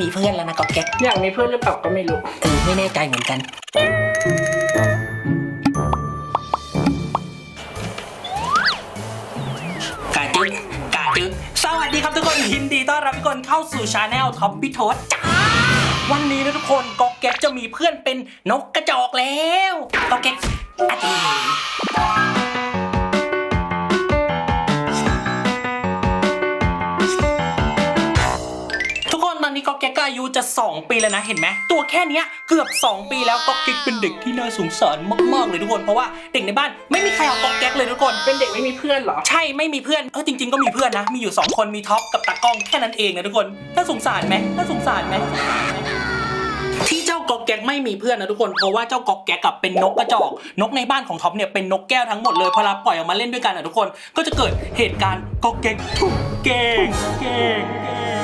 มีเพื่อนแล้วนะก๊อกแก๊กอยากมีเพื่อนหรือเปล่าก็ไม่รู้ เออไม่แน่ใจเหมือนกัน กาจึกกาจึกสวัสดีครับทุกคนยินดีต้อนรับทุกคนเข้าสู่ชาแนลท็อปพิโทษจ้าวันนี้นะทุกคนก๊อกแก๊กจะมีเพื่อนเป็นนกกระจอกแล้วก๊อกแก๊กอะดีทุก 2 ปีแล้วนะเห็นไหมตัวแค่เนี้ยเกือบ 2 ปีแล้วก๊อกแก๊กเป็นเด็กที่น่าสงสารมากๆเลยทุกคนเพราะว่าเด็กในบ้านไม่มีใครเอาก๊อกแก๊กเลยทุกคนเป็นเด็กไม่มีเพื่อนเหรอใช่ไม่มีเพื่อนเออจริง ๆก็มีเพื่อนนะมีอยู่ 2 คนมีท็อปกับตากล้องแค่นั้นเองนะทุกคนน่าสงสารไหมน่าสงสารไหมที่เจ้ากอกแก๊กไม่มีเพื่อนนะทุกคนเพราะว่าเจ้ากอกแก๊กกับเป็นนกกระจอกนกในบ้านของท็อปเนี่ยเป็นนกแก้วทั้งหมดเลยพอเราปล่อยออกมาเล่นด้วยกันนะทุกคน ก็จะเกิดเหตุการณ์กอกแก๊กทุกเก่งเก่งเก่ง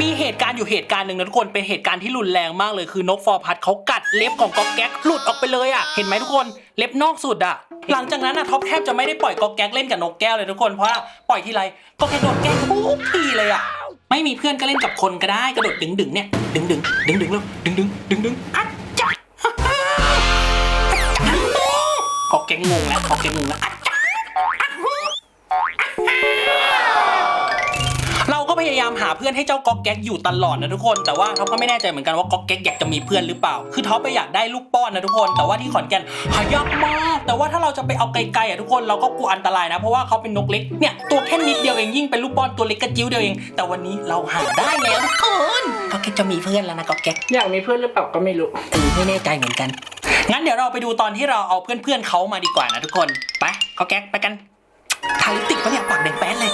มีเหตุการณ์อยู่เหตุการณ์หนึ่งนะทุกคนเป็นเหตุการณ์ที่รุนแรงมากเลยคือนกฟอร์พัดเขากัดเล็บของก๊อกแก๊กหลุดออกไปเลยอะเห็นไหมทุกคนเล็บนอกสุดอะหลังจากนั้นนะท็อปแทบจะไม่ได้ปล่อยก๊อกแก๊กเล่นกับนกแก้วเลยทุกคนเพราะว่าปล่อยทีไรกอกแก๊กโดนแกล้งทุกทีเลยอะไม่มีเพื่อนก็เล่นกับคนก็ได้กระโดดดึงดึงเนี่ยดึงดึงดึงดึงแล้วดึงดึงดึงดึงอัดจ้ะฮ่าฮ่าอัดจ้ะกอกแก๊กงงแล้วก๊อกแก๊กงงแล้วอัดาก็พยายามหาเพื่อนให้เจ้าก๊อกแก๊กอยู่ตลอดนะทุกคน แต่ว่าท็อปก็ไม่แน่ใจเหมือนกันว่าก๊อกแก๊กอยากจะมีเพื่อนหรือเปล่า คือท็อปไปอยากได้ลูกป้อนนะทุกคน แต่ว่าที่ขอนแก่นหายากมาก แต่ว่าถ้าเราจะไปเอาไกลๆอะทุกคนเราก็กลัวอันตรายนะ เพราะว่าเขาเป็นนกเล็ก เนี่ยตัวแค่นิดเดียวเองยิ่งเป็นลูกป้อนตัวเล็กกระจิ้วเดียวเอง แต่วันนี้เราหาได้แล้วทุกคนก๊อกแก๊กจะมีเพื่อนแล้วนะก๊อกแก๊กอยากมีเพื่อนหรือเปล่าก็ไม่รู้เออไม่แน่ใจเหมือนกัน งั้นเดี๋ยวเราไปดูตอนที่เราเอาเพื่อนๆเขามาดีกว่านะทุกคน ไปเขาแก๊กไปกันทาลิปติกปะเนี่ยปากแดงแป๊ดเลย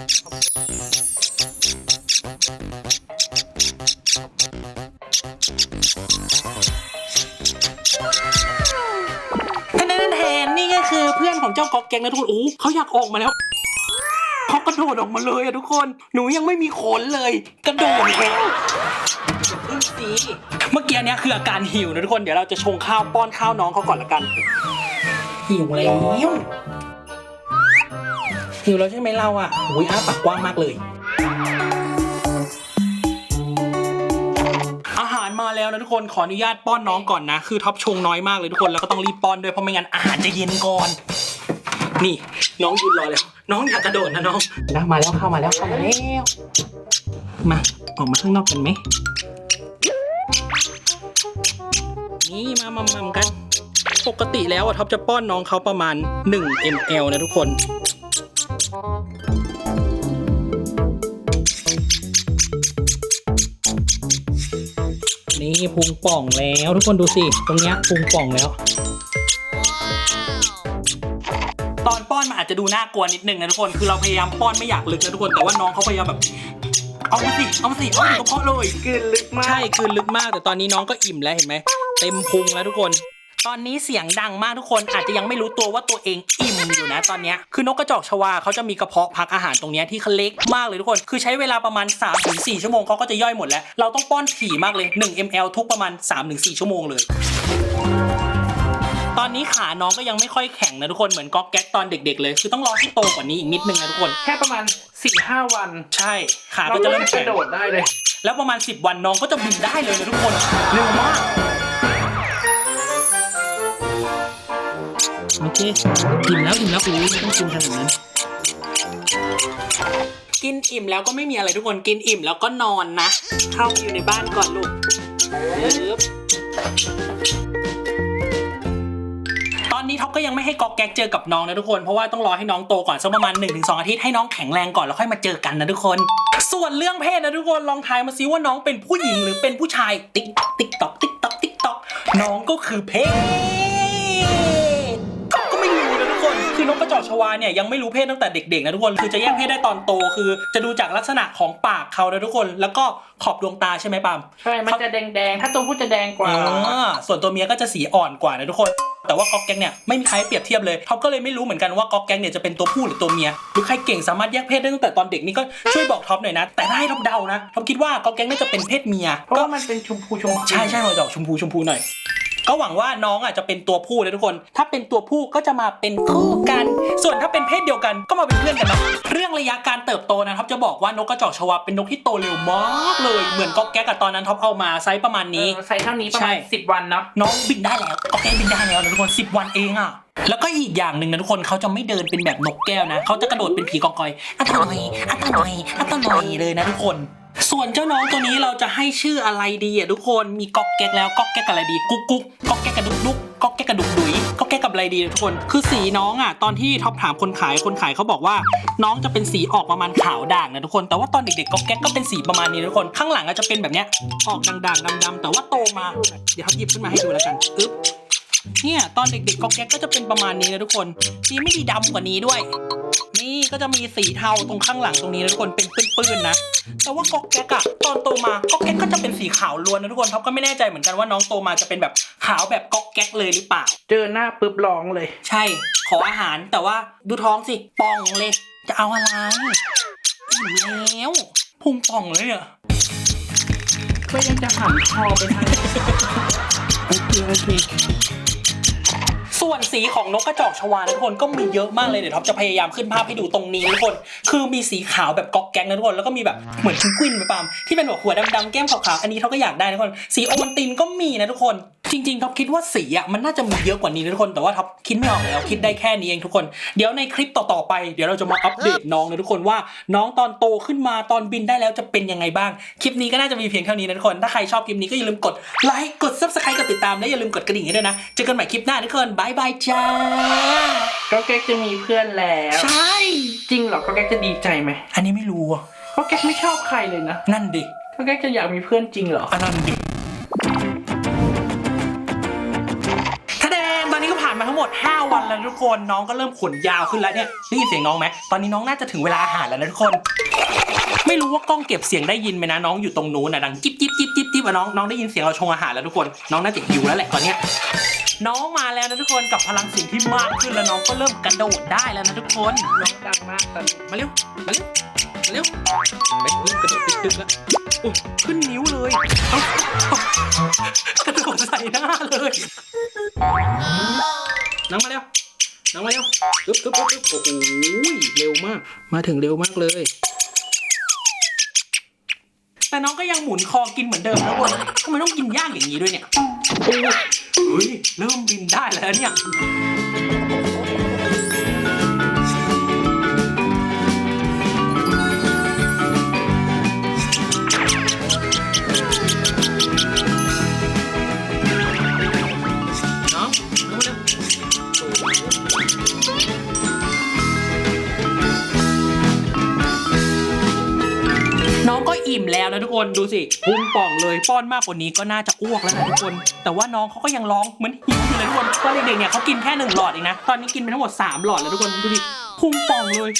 แทนแทนนี่ก็คือเพื่อนของเจ้าก๊อกแก๊กนะทุกคนโอ้เขาอยากออกมาแล้ว เขากระโดดออกมาเลยอะทุกคน หนูยังไม่มีขนเลย กระโดดแล้วพึ่งสีเมื่อกี้เนี้ยคืออาการหิวนะทุกคน เดี๋ยวเราจะชงข้าวป้อนข้าวน้องเขาก่อนละกัน หิวแล้ว หิวแล้วใช่ไหมเราอะอุ้ยอ้าปากกว้างมากเลย อาหารมาแล้วนะทุกคนขออนุญาตป้อนน้องก่อนนะ คือท็อปชงน้อยมากเลยทุกคนแล้วก็ต้องรีบป้อนด้วยเพราะไม่งั้นอาหารจะเย็นก่อน นี่น้องยืนรอแล้ว น้องอยากกระโดดนะน้องนะมาแล้วเข้ามาแล้วเข้ามาแล้วมาออกมาข้างนอกกันไหมนี่มามามากัน ปกติแล้วอะท็อปจะป้อนน้องเขาประมาณ 1 ml นะทุกคน นี่พุงป่องแล้ว ทุกคนดูสิตรงเนี้ยพุงป่องแล้ว ตอนป้อนมันอาจจะดูน่ากลัวนิดนึงนะทุกคน คือเราพยายามป้อนไม่อยากลึกนะทุกคน แต่ว่าน้องเขาพยายามแบบ เอามาสิ เอามาสิ เอาถึงกระเพาะเลยกลืนลึกมาก ใช่คือลึกมาก แต่ตอนนี้น้องก็อิ่มแล้วเห็นไหม เต็มพุงแล้วทุกคน ตอนนี้เสียงดังมากทุกคนอาจจะยังไม่รู้ตัวว่าตัวเองอิ่มอยู่นะตอนเนี้ยคือนกกระจอกชวาเขาจะมีกระเพาะพักอาหารตรงเนี้ยที่เขาเล็กมากเลยทุกคน คือใช้เวลาประมาณ3-4ชั่วโมงเขาก็จะย่อยหมดแล้ว เราต้องป้อนถี่มากเลย 1 ml ทุกประมาณ 3-4 ชั่วโมงเลยตอนนี้ขาน้องก็ยังไม่ค่อยแข็งนะทุกคนเหมือนก๊อกแก๊กตอนเด็ก ๆ เลย คือต้องรอให้โตกว่านี้อีกนิดนึงนะทุกคน แค่ประมาณ4ี่ห้าวัน ใช่ขาเราก็ก็จะเริ่เริ่มมกแข็ระงโดดได้เลย แล้วประมาณ 10 วันน้องก็จะบินได้เลยนะทุกคนเร็วมาก โอเคอิ่มแล้วอิ่มแล้วอุ้ยต้องกินขนาดนั้น กินอิ่มแล้วก็ไม่มีอะไรทุกคนกินอิ่มแล้วก็นอนนะ เข้าไปอยู่ในบ้านก่อนลูกตอนนี้ท็อปก็ยังไม่ให้กอกแก๊กเจอกับน้องนะทุกคน เพราะว่าต้องรอให้น้องโตก่อนสักประมาณ 1-2 อาทิตย์ให้น้องแข็งแรงก่อนแล้วค่อยมาเจอกันนะทุกคน ส่วนเรื่องเพศนะทุกคนลองทายมาซิว่าน้องเป็นผู้หญิงหรือเป็นผู้ชายติ๊กติ๊กตอกติ๊กตอกติ๊กตอกน้องก็คือเพศ คนคือนกกระจอกชวาเนี่ยยังไม่รู้เพศตั้งแต่เด็กๆนะทุกคนคือจะแยกเพศได้ตอนโตคือ จะดูจากลักษณะของปากเขานะทุกคน แล้วก็ขอบดวงตาใช่ไหมปามใช่มันจะแดงๆ ถ้าตัวผู้จะแดงกว่าอ่าส่วนตัวเมียก็จะสีอ่อนกว่านะทุกคน แต่ว่าก๊อกแก๊กเนี่ยไม่มีใครเปรียบเทียบเลยเขาก็เลยไม่รู้เหมือนกันว่าก๊อกแก๊กเนี่ยจะเป็นตัวผู้หรือตัวเมียหรือใครเก่งสามารถแยกเพศได้ตั้งแต่ตอนเด็กนี่ก็ช่วยบอกท็อปหน่อยนะ แต่ถ้าให้ท็อปเดานะท็อปคิดว่าก๊อกแก๊กน่าจะเป็นเพศเมียเพราะก็ว่ามันเป็นชมพูชมพูใช่ใช่หัวดอกชมพูชมพูหน่อย ก็หวังว่าน้องอะจะเป็นตัวผู้นะทุกคน ถ้าเป็นตัวผู้ก็จะมาเป็นคู่กัน ส่วนถ้าเป็นเพศเดียวกันก็มาเป็นเพื่อนกันเนาะเรื่องระยะการเติบโตนะครับจะบอกว่านกกระจอกชวาเป็นนกที่โตเร็วมากเลยเหมือนก๊อกแก๊กกับตอนนั้นท็อปเอามาไซส์ประมาณนี้ เออใส่เท่านี้ประใช่ มาณสิบวันเนาะน้องบินได้แล้วก็แก้บินได้แล้วนะทุกคน10 วันเองอะ แล้วก็อีกอย่างหนึ่งนะทุกคนเขาจะไม่เดินเป็นแบบนกแก้วนะเขาจะกระโดดเป็นผีกองกอยอัตโนยอัตโนยอัตโนยเลยนะทุกคน ส่วนเจ้าน้องตัวนี้เราจะให้ชื่ออะไรดีอะทุกคนมีก๊อกแก๊กแล้วก๊อกแก๊กกับอะไรดี กุ๊กกุ๊กก๊อกแก๊กกับดุกดุกก๊อกแก๊กกับดุกดุยก๊อกแก๊กกับอะไรดีทุกคนคือสีน้องอะตอนที่ท็อปถามคนขายคนขายเขาบอกว่า น้องจะเป็นสีออกประมาณขาวด่างนะทุกคน แต่ว่าตอนเด็กๆก๊อกแก๊กก็เป็นสีประมาณนี้ทุกคนข้างหลังอาจจะเป็นแบบเนี้ยออกด่างๆดำๆแต่ว่าโตมาเดี๋ยวครับหยิบขึ้นมาให้ดูแล้วกันอึ๊บเนี่ยตอนเด็กๆก๊อกแก๊กก็จะเป็นประมาณนี้นะทุกคนดีไม่ดีดำกว่านี้ด้วย ก็จะมีสีเทาตรงข้างหลังตรงนี้นะทุกคนเป็นปื้นๆนะ แต่ว่าก๊อกแก๊กอะตอนโตมาก๊อกแก๊กก็จะเป็นสีขาวล้วนนะทุกคนท็อปก็ไม่แน่ใจเหมือนกันว่าน้องโตมาจะเป็นแบบขาวแบบก๊อกแก๊กเลยหรือเปล่า เจอหน้าปุ๊บร้องเลย ใช่ ขออาหารแต่ว่าดูท้องสิป่องเลย จะเอาอะไรอิ่มแล้วพุงป่องเลยเนี่ยก็ยังจะหันคอไปทางโอเคโอเค ส่วนสีของนกกระจอกชวานะทุกคนก็มีเยอะมากเลยเดี๋ยวท็อปจะพยายามขึ้นภาพให้ดูตรงนี้นะทุกคน คือมีสีขาวแบบก๊อกแก๊งนะทุกคนแล้วก็มีแบบเหมือนชิงกวินไปปามที่เป็นแบบหัวดำๆแก้มขาวๆอันนี้ท็อปก็อยากได้นะทุกคนสีโอวันตินก็มีนะทุกคน จริงๆท็อปคิดว่าสีอะมันน่าจะมีเยอะกว่านี้นะทุกคนแต่ว่าท็อปคิดไม่ออกแล้วคิดได้แค่นี้เองทุกคน เดี๋ยวในคลิปต่อๆไปเดี๋ยวเราจะมาอัปเดตน้องนะทุกคนว่า น้องตอนโตขึ้นมาตอนบินได้แล้วจะเป็นยังไงบ้าง คลิปนี้ก็น่าจะมีเพียงเท่านี้นะทุกคน ถ้าใครชอบคลิปนี้ก็อย่าลืมกดไลค์กด subscribe กดติดตามและอย่าลืมกดกระดิ่งให้ด้วยนะเจอกันใหม่คลิปหน้าทุกคนบายบายจ้าก็แก๊กจะมีเพื่อนแล้วใช่จริงเหรอก็แก๊กจะดีใจไหมอันนี้ไม่รู้อะก็แก๊กไม่ชอบใครเลยนะนั่นดิก็แก๊กจะอยากมีเพื่อนจริงเหรออันนั้นดิ มาทั้งหมด 5 วันแล้วทุกคนน้องก็เริ่มขนยาวขึ้นแล้วเนี่ยได้ยินเสียงน้องไหมตอนนี้น้องน่าจะถึงเวลาอาหารแล้วนะทุกคน ไม่รู้ว่ากล้องเก็บเสียงได้ยินไหมนะน้องอยู่ตรงนู้นนะดังจิ๊บจิ๊บจิ๊บจิ๊บจิ๊บอะน้องน้องได้ยินเสียงเราชงอาหารแล้วทุกคนน้องน่าจะหิวแล้วแหละตอนเนี้ยน้องมาแล้วนะทุกคนกับพลังเสียงที่มากขึ้นแล้วน้องก็เริ่มกระโดดได้แล้วนะทุกคนน้องดังมากตอนนี้มาเร็วมาเร็วมาเร็วไปเริ่มกระโดดตึกๆแล้วโอ้ขึ้นนิ้วเลยเอ้ากระโดดใส่หน้าเลย ปึ๊บปึ๊บปึ๊บปึ๊บโอ้โหเร็วมาก มาถึงเร็วมากเลย แต่น้องก็ยังหมุนคอกินเหมือนเดิมนะคนทำไมต้องกินยากอย่างนี้ด้วยเนี่ยโอ้ยเริ่มบินได้แล้วเนี่ย แล้วนะทุกคนดูสิพุงป่องเลยป้อนมากกว่านี้ก็น่าจะอ้วกแล้วนะทุกคน แต่ว่าน้องเขาก็ยังร้องเหมือนหิวอยู่เลยทุกคนตอนเด็กๆเนี่ยเขากินแค่หนึ่งหลอดเองนะตอนนี้กินไปทั้งหมดสามหลอดแล้วทุกคนดูดิพุงป่องเลย